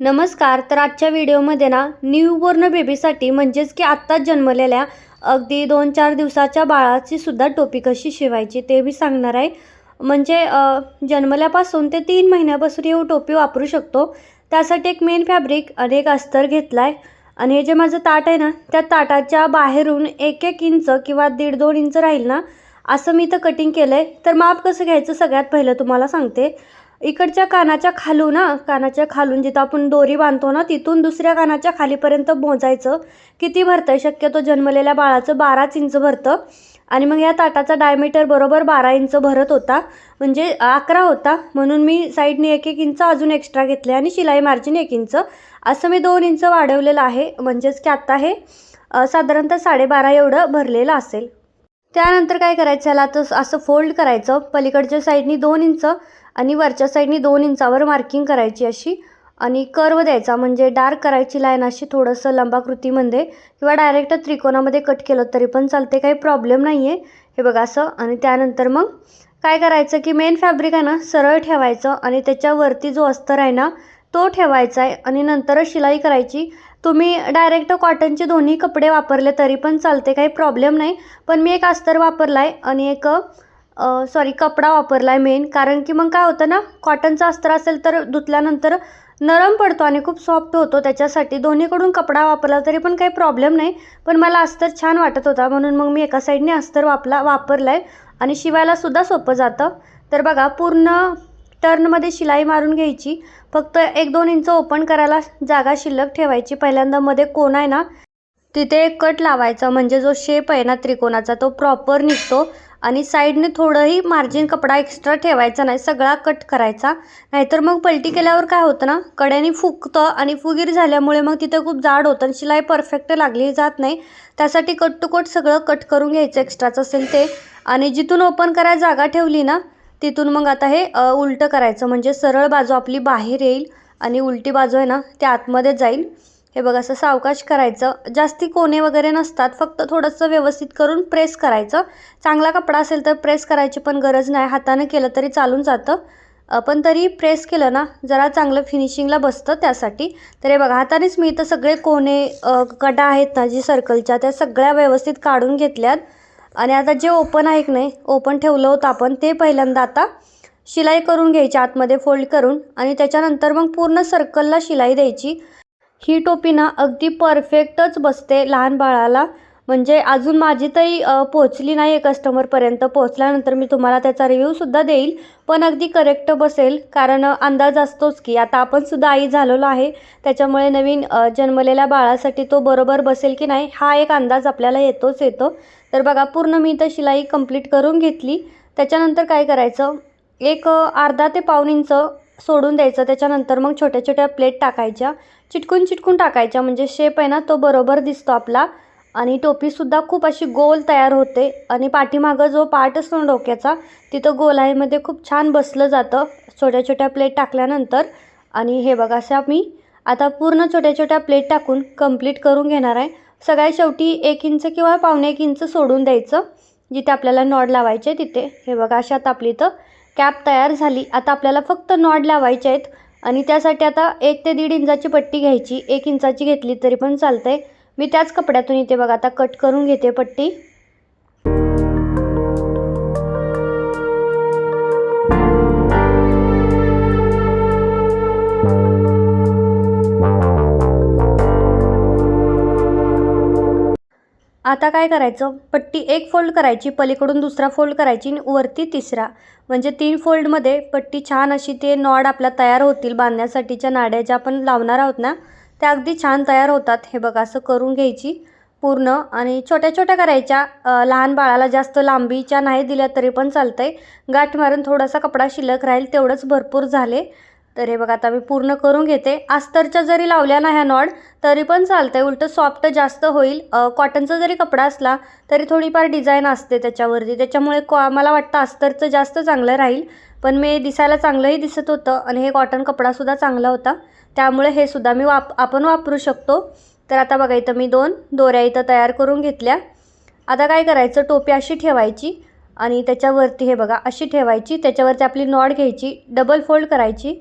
नमस्कार तर आजच्या व्हिडिओमध्ये ना न्यूबॉर्न बेबीसाठी म्हणजेच की आत्ताच जन्मलेल्या अगदी दोन चार दिवसाच्या बाळाची सुद्धा टोपी कशी शिवायची ते मी सांगणार आहे. म्हणजे जन्मल्यापासून ते तीन महिन्यापासून ही टोपी वापरू शकतो. त्यासाठी एक मेन फॅब्रिक आणि एक अस्तर घेतला आहे आणि हे जे माझं ताट आहे ना त्या ताटाच्या बाहेरून एक एक इंच किंवा दीड दोन इंच राहील ना असं मी इथं कटिंग केलं आहे तर माप कसं घ्यायचं सगळ्यात पहिलं तुम्हाला सांगते. इकडच्या कानाच्या खालून ना कानाच्या खालून जिथं आपण दोरी बांधतो ना तिथून दुसऱ्या कानाच्या खालीपर्यंत मोजायचं. किती भरतं? आहे शक्यतो जन्मलेल्या बाळाचं बाराच इंच भरतं. आणि मग या ताटाचा डायमीटर बरोबर बारा इंच भरत होता. म्हणजे अकरा होता. म्हणून मी साईडने एक एक इंच अजून एक्स्ट्रा घेतले आणि शिलाई मार्जिन एक इंच. असं मी दोन इंच वाढवलेलं आहे. म्हणजेच की आत्ता हे साधारणतः साडेबारा एवढं भरलेलं असेल. त्यानंतर काय करायचं? ह्याला तर असं फोल्ड करायचं. पलीकडच्या साईडनी दोन इंच आणि वरच्या साईडनी दोन इंचावर मार्किंग करायची अशी. आणि कर्व द्यायचा. म्हणजे डार्क करायची लाईन अशी थोडंसं लंबाकृतीमध्ये किंवा डायरेक्ट त्रिकोणामध्ये कट केलं तरी पण चालते. काही प्रॉब्लेम नाही आहे हे बघा असं. आणि त्यानंतर मग काय करायचं की मेन फॅब्रिक आहे ना सरळ ठेवायचं. आणि त्याच्यावरती जो अस्तर आहे ना तो ठेवायचा आहे आणि नंतरच शिलाई करायची. तुम्ही डायरेक्ट कॉटनचे दोन्ही कपडे वापरले तरी पण चालते काही प्रॉब्लेम नाही. पण मी एक अस्तर वापरला आहे आणि एक सॉरी कपडा वापरला आहे मेन कारण की मग काय होतं ना कॉटनचा अस्तर असेल तर धुतल्यानंतर नरम पडतो आणि खूप सॉफ्ट होतो. त्याच्यासाठी दोन्हीकडून कपडा वापरला तरी पण काही प्रॉब्लेम नाही. पण मला अस्तर छान वाटत होता म्हणून मग मी एका साईडने अस्तर वापला वापरला आहे आणि शिवायलासुद्धा सोपं जातं. तर बघा पूर्ण टर्नमध्ये शिलाई मारून घ्यायची. फक्त एक दोन इंच ओपन करायला जागा शिल्लक ठेवायची. पहिल्यांदा मध्ये कोण आहे ना तिथे एक कट लावायचा. म्हणजे जो शेप आहे ना त्रिकोणाचा तो प्रॉपर निघतो. आणि साईडने थोडंही मार्जिन कपडा एक्स्ट्रा ठेवायचा नाही सगळा कट करायचा. नाहीतर मग पलटी केल्यावर काय होतं ना कड्याने फुगतं आणि फुगीर झाल्यामुळे मग तिथे खूप जाड होतं आणि शिलाई परफेक्ट लागली जात नाही. त्यासाठी कट टू कट सगळं कट करून घ्यायचं एक्स्ट्राचं असेल ते. आणि जिथून ओपन करायला जागा ठेवली ना तिथून मग आता हे उलटं करायचं. म्हणजे सरळ बाजू आपली बाहेर येईल आणि उलटी बाजू आहे ना ती आतमध्ये जाईल. हे बघा असं सावकाश करायचं. जास्ती कोणे वगैरे नसतात. फक्त थोडंसं व्यवस्थित करून प्रेस करायचं. चांगला कपडा असेल तर प्रेस करायची पण गरज नाही. हाताने केलं तरी चालून जातं. पण तरी प्रेस केलं ना जरा चांगलं फिनिशिंगला बसतं त्यासाठी. तर हे बघा हातानेच मी इथं सगळे कोणे कडा आहेत ना जी सर्कलच्या त्या सगळ्या व्यवस्थित काढून घेतल्यात. आणि आता जे ओपन आहे की नाही ओपन ठेवलं होतं आपण ते पहिल्यांदा आता शिलाई करून घ्यायची आतमध्ये फोल्ड करून आणि त्याच्यानंतर मग पूर्ण सर्कलला शिलाई द्यायची. ही टोपी ना अगदी परफेक्टच बसते लहान बाळाला. म्हणजे अजून माझी तरी पोचली नाही आहे कस्टमरपर्यंत पोचल्यानंतर मी तुम्हाला त्याचा रिव्ह्यूसुद्धा देईल. पण अगदी करेक्ट बसेल. कारण अंदाज असतोच की आता आपण सुद्धा आई झालेलो आहे. त्याच्यामुळे नवीन जन्मलेल्या बाळासाठी तो बरोबर बसेल की नाही हा एक अंदाज आपल्याला येतोच येतो. तर बघा पूर्ण मी तर शिलाई कंप्लीट करून घेतली. त्याच्यानंतर काय करायचं? एक अर्धा ते पाऊन इंच सोडून द्यायचं. त्याच्यानंतर मग छोट्या छोट्या प्लेट टाकायच्या. चिटकून चिटकून टाकायच्या. म्हणजे शेप आहे ना तो बरोबर दिसतो आपला. आणि टोपीसुद्धा खूप अशी गोल तयार होते. आणि पाठीमागं जो पार्ट असतो डोक्याचा तिथं गोलाईमध्ये खूप छान बसलं जातं छोट्या छोट्या प्लेट टाकल्यानंतर. आणि हे बघा अशा मी आता पूर्ण छोट्या छोट्या प्लेट टाकून कंप्लीट करून घेणार आहे. सगळ्या शेवटी एक इंच किंवा पावणे एक इंच सोडून द्यायचं जिथे आपल्याला नॉड लावायचे तिथे. हे बघा अशात आपली इथं कॅप तयार झाली. आता आपल्याला फक्त नॉड लावायचे आहेत. आणि त्यासाठी आता एक ते दीड इंचाची पट्टी घ्यायची. एक इंचाची घेतली तरी पण चालते मी त्याच कपड्यातून इथे बघा आता कट करून घेते पट्टी. आता काय करायचं? पट्टी एक फोल्ड करायची पलीकडून दुसरा फोल्ड करायची आणि वरती तिसरा. म्हणजे तीन फोल्डमध्ये पट्टी छान अशी ते नॉड आपल्या तयार होतील बांधण्यासाठीच्या नाड्या ज्या आपण लावणार आहोत ना त्या अगदी छान तयार होतात. हे बघा असं करून घ्यायची पूर्ण आणि छोट्या छोट्या करायच्या. लहान बाळाला जास्त लांबीच्या नाही दिल्या तरी पण चालतं आहे गाठ मारून थोडासा कपडा शिल्लक राहील तेवढंच भरपूर झाले. तर हे बघा आता मी पूर्ण करून घेते. अस्तरच्या जरी लावल्या ना ह्या नॉड तरी पण चालतं आहे उलटं सॉफ्ट जास्त होईल. कॉटनचा जरी कपडा असला तरी थोडीफार डिझाईन असते त्याच्यावरती. त्याच्यामुळे कॉ मला वाटतं अस्तरचं जास्त चांगलं राहील. पण मी दिसायला चांगलंही दिसत होतं आणि हे कॉटन कपडासुद्धा चांगला होता. त्यामुळे हे सुद्धा मी वाप आपण वापरू शकतो. तर आता बघा इथं मी दोन दोऱ्या इथं तयार करून घेतल्या. आता काय करायचं? टोपी अशी ठेवायची आणि त्याच्यावरती हे बघा अशी ठेवायची. त्याच्यावरती आपली नॉड घ्यायची डबल फोल्ड करायची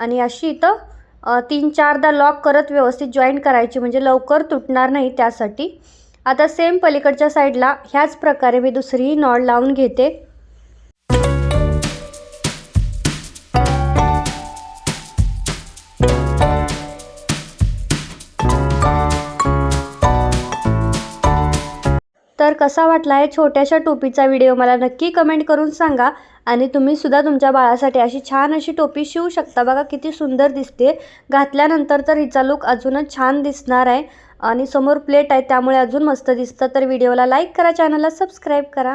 आणि अशी इथं तीन चारदा लॉक करत व्यवस्थित जॉईन करायची. म्हणजे लवकर तुटणार नाही त्यासाठी. आता सेम पलीकडच्या साईडला ह्याच प्रकारे मी दुसरीही नॉड लावून घेते. तर कसा वाटला आहे छोट्याशा टोपीचा व्हिडिओ मला नक्की कमेंट करून सांगा. आणि तुम्ही सुद्धा तुमच्या बाळासाठी अशी छान अशी टोपी शिवू शकता. बघा किती सुंदर दिसते. घातल्यानंतर तर हिचा लुक अजूनच छान दिसणार आहे. आणि समोर प्लेट आहे त्यामुळे अजून मस्त दिसतं. तर व्हिडिओला लाईक करा चॅनलला सबस्क्राईब करा.